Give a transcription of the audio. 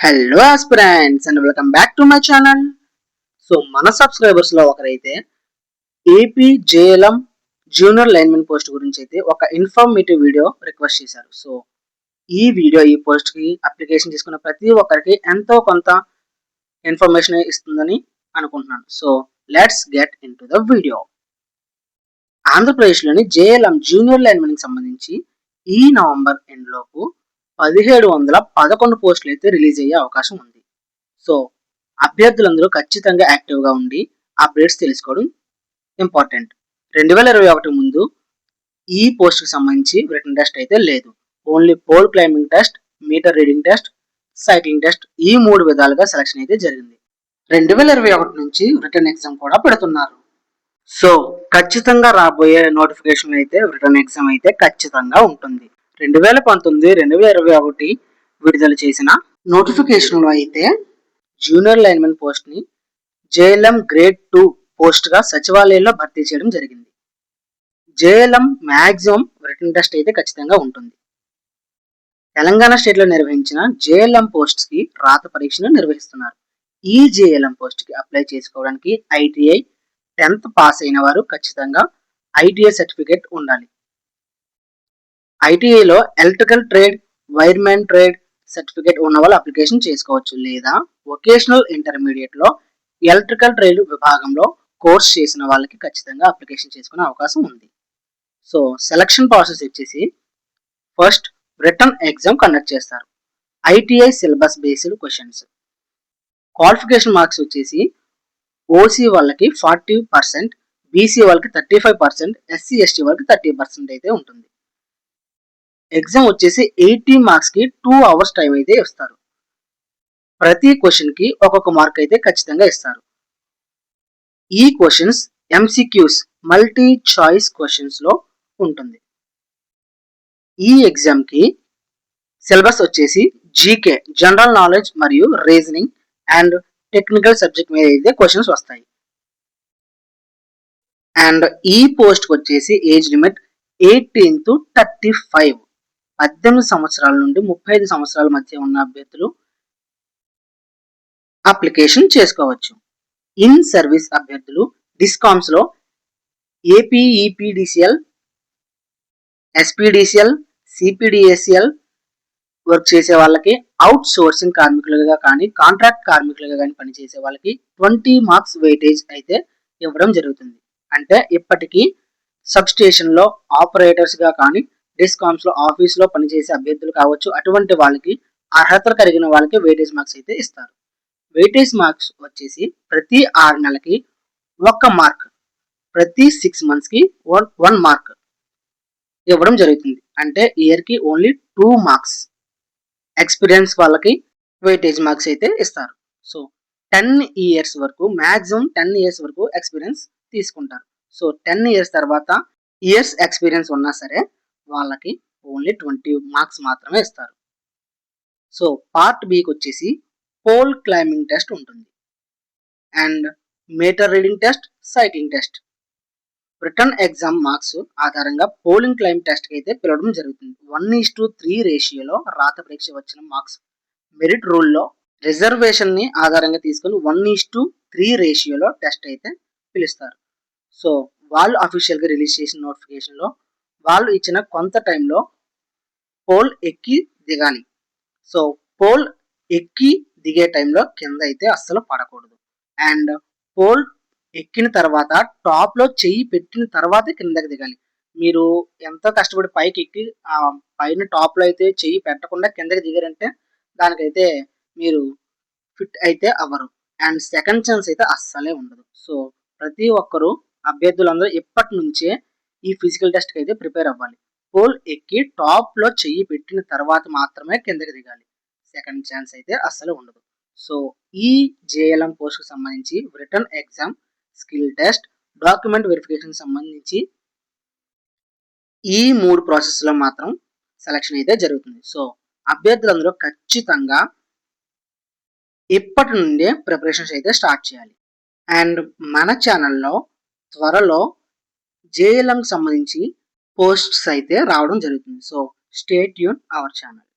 Hello aspirants and welcome back to my channel so మన సబ్స్క్రైబర్స్లో ఒకరైతే AP JLM junior linemen post గురించి అయితే ఒక ఇన్ఫర్మేటివ్ వీడియో రిక్వెస్ట్ చేశారు. సో ఈ వీడియో ఈ పోస్ట్కి అప్లికేషన్ తీసుకున్న ప్రతి ఒక్కరికి ఎంతో కొంత ఇన్ఫర్మేషన్ ఇస్తుందని అనుకుంటున్నాను. So let's get in to the video ఆంధ్రప్రదేశ్లోని జేఎల్ఎం జూనియర్ లైన్మెన్కి సంబంధించి ఈ నవంబర్ ఎండ్ లోపు పదిహేడు వందల పదకొండు పోస్టులు అయితే రిలీజ్ అయ్యే అవకాశం ఉంది. సో అభ్యర్థులందరూ ఖచ్చితంగా యాక్టివ్గా ఉండి అప్డేట్స్ తెలుసుకోవడం ఇంపార్టెంట్. రెండు వేల ఇరవై ఒకటి ముందు ఈ పోస్ట్కి సంబంధించి రిటర్న్ టెస్ట్ అయితే లేదు. Only pole climbing test meter reading test cycling test ఈ మూడు విధాలుగా సెలక్షన్ అయితే జరిగింది. రెండు వేల ఇరవై ఒకటి నుంచి రిటర్న్ ఎగ్జామ్ కూడా పెడుతున్నారు. సో ఖచ్చితంగా రాబోయే నోటిఫికేషన్ అయితే రిటర్న్ ఎగ్జామ్ అయితే ఖచ్చితంగా ఉంటుంది. రెండు వేల పంతొమ్మిది రెండు వేల ఇరవై ఒకటి విడుదల చేసిన నోటిఫికేషన్లో అయితే జూనియర్ లైన్మెన్ పోస్ట్ని జేఎల్ఎం గ్రేడ్ టూ పోస్ట్గా సచివాలయంలో భర్తీ చేయడం జరిగింది. జేఎల్ఎం మ్యాక్సిమం రిటర్న్ టెస్ట్ అయితే ఖచ్చితంగా ఉంటుంది. తెలంగాణ స్టేట్లో నిర్వహించిన జేఎల్ఎం పోస్ట్స్కి రాత పరీక్షను నిర్వహిస్తున్నారు. ఈ జేఎల్ఎం పోస్ట్కి అప్లై చేసుకోవడానికి ఐటీఐ టెన్త్ పాస్ అయిన వారు ఖచ్చితంగా ఐటీఐ సర్టిఫికేట్ ఉండాలి. ఐటీఐలో electrical trade wireman trade certificate ఉన్న వాళ్ళు అప్లికేషన్ చేసుకోవచ్చు లేదా వొకేషనల్ ఇంటర్మీడియట్లో ఎలక్ట్రికల్ ట్రేడ్ విభాగంలో కోర్స్ చేసిన వాళ్ళకి ఖచ్చితంగా అప్లికేషన్ చేసుకునే అవకాశం ఉంది. సో సెలక్షన్ ప్రాసెస్ వచ్చేసి ఫస్ట్ రిటర్న్ ఎగ్జామ్ కండక్ట్ చేస్తారు. ITI syllabus based questions. Qualification marks వచ్చేసి ఓసీ వాళ్ళకి ఫార్టీ పర్సెంట్ బీసీ వాళ్ళకి thirty five percent SC ST వాళ్ళకి థర్టీ పర్సెంట్ అయితే ఉంటుంది. ఎగ్జామ్ వచ్చేసి ఎయిటీ మార్క్స్కి టూ అవర్స్ టైం అయితే ఇస్తారు. ప్రతి క్వశ్చన్కి ఒక్కొక్క మార్క్ అయితే ఖచ్చితంగా ఇస్తారు. ఈ క్వశ్చన్స్ ఎంసీక్యూస్ మల్టీ చాయిస్ క్వశ్చన్స్లో ఉంటుంది. ఈ ఎగ్జామ్కి సిలబస్ వచ్చేసి జీకే జనరల్ నాలెడ్జ్ మరియు రీజనింగ్ అండ్ టెక్నికల్ సబ్జెక్ట్ మీద అయితే క్వశ్చన్స్ వస్తాయి. అండ్ ఈ పోస్ట్ వచ్చేసి age limit eighteen to thirty five. పద్దెనిమిది సంవత్సరాల నుండి ముప్పై ఐదు సంవత్సరాల మధ్య ఉన్న అభ్యర్థులు అప్లికేషన్ చేసుకోవచ్చు. ఇన్ సర్వీస్ అభ్యర్థులు డిస్కామ్స్లో ఏపీఈపీడిసిఎల్ ఎస్పీడిసిఎల్ సిపిడిఎస్ఎల్ వర్క్ చేసే వాళ్ళకి అవుట్ సోర్సింగ్ కార్మికులుగా కానీ కాంట్రాక్ట్ కార్మికులుగా కానీ పనిచేసే వాళ్ళకి ట్వంటీ మార్క్స్ వెయిటేజ్ అయితే ఇవ్వడం జరుగుతుంది. అంటే ఇప్పటికీ సబ్ స్టేషన్లో ఆపరేటర్స్గా కానీ డిస్కామ్స్లో ఆఫీస్లో పనిచేసే అభ్యర్థులు కావచ్చు అటువంటి వాళ్ళకి అర్హత కలిగిన వాళ్ళకి వెయిటేజ్ మార్క్స్ అయితే ఇస్తారు. వెయిటేజ్ మార్క్స్ వచ్చేసి ప్రతి ఆరు నెలలకి ఒక్క మార్క్ ప్రతి సిక్స్ మంత్స్కి వన్ వన్ మార్క్ ఇవ్వడం జరుగుతుంది. అంటే ఇయర్కి ఓన్లీ టూ మార్క్స్ ఎక్స్పీరియన్స్ వాళ్ళకి వెయిటేజ్ మార్క్స్ అయితే ఇస్తారు. సో టెన్ ఇయర్స్ వరకు మ్యాక్సిమం టెన్ ఇయర్స్ వరకు ఎక్స్పీరియన్స్ తీసుకుంటారు. సో టెన్ ఇయర్స్ తర్వాత ఇయర్స్ ఎక్స్పీరియన్స్ ఉన్నా సరే వాళ్ళకి ఓన్లీ ట్వంటీ మార్క్స్ మాత్రమే ఇస్తారు. సో పార్ట్ బికి వచ్చేసి పోల్ క్లైంబింగ్ టెస్ట్ ఉంటుంది. And meter reading test cycling test written exam marks ఆధారంగా పోలింగ్ క్లైమ్ టెస్ట్ అయితే పిలవడం జరుగుతుంది. వన్ ఈస్ టు త్రీ రేషియోలో రాత పరీక్ష వచ్చిన మార్క్స్ మెరిట్ రూల్లో రిజర్వేషన్ని ఆధారంగా తీసుకొని వన్ ఈస్ టు త్రీ రేషియోలో టెస్ట్ అయితే పిలుస్తారు. సో వాళ్ళు అఫీషియల్గా రిలీజ్ చేసిన నోటిఫికేషన్లో వాళ్ళు ఇచ్చిన కొంత టైంలో పోల్ ఎక్కి దిగాలి. సో పోల్ ఎక్కి దిగే టైంలో కింద అయితే అస్సలు పడకూడదు. అండ్ పోల్ ఎక్కిన తర్వాత టాప్లో చెయ్యి పెట్టిన తర్వాత కిందకి దిగాలి. మీరు ఎంత కష్టపడి పైకి ఎక్కి ఆ పైన టాప్లో అయితే చెయ్యి పెట్టకుండా కిందకి దిగారంటే దానికైతే మీరు ఫిట్ అయితే అవ్వరు. అండ్ సెకండ్ ఛాన్స్ అయితే అస్సలే ఉండదు. సో ప్రతి ఒక్కరూ అభ్యర్థులందరూ ఇప్పటి నుంచే ఈ ఫిజికల్ టెస్ట్కి అయితే ప్రిపేర్ అవ్వాలి. పోల్ ఎక్కి టాప్లో చెయ్యి పెట్టిన తర్వాత మాత్రమే కిందకి దిగాలి. సెకండ్ ఛాన్స్ అయితే అస్సలు ఉండదు. సో ఈ జేఎల్ఎం పోస్ట్కి సంబంధించి written exam skill test document verification సంబంధించి ఈ మూడు ప్రాసెస్లో మాత్రం సెలక్షన్ అయితే జరుగుతుంది. సో అభ్యర్థులందరూ ఖచ్చితంగా ఇప్పటి నుండే ప్రిపరేషన్స్ అయితే స్టార్ట్ చేయాలి. అండ్ మన ఛానల్లో త్వరలో జేఎల్ఎం సంబంధించి పోస్ట్స్ అయితే రావడం జరుగుతుంది. సో స్టేట్ యూన్ అవర్ ఛానల్.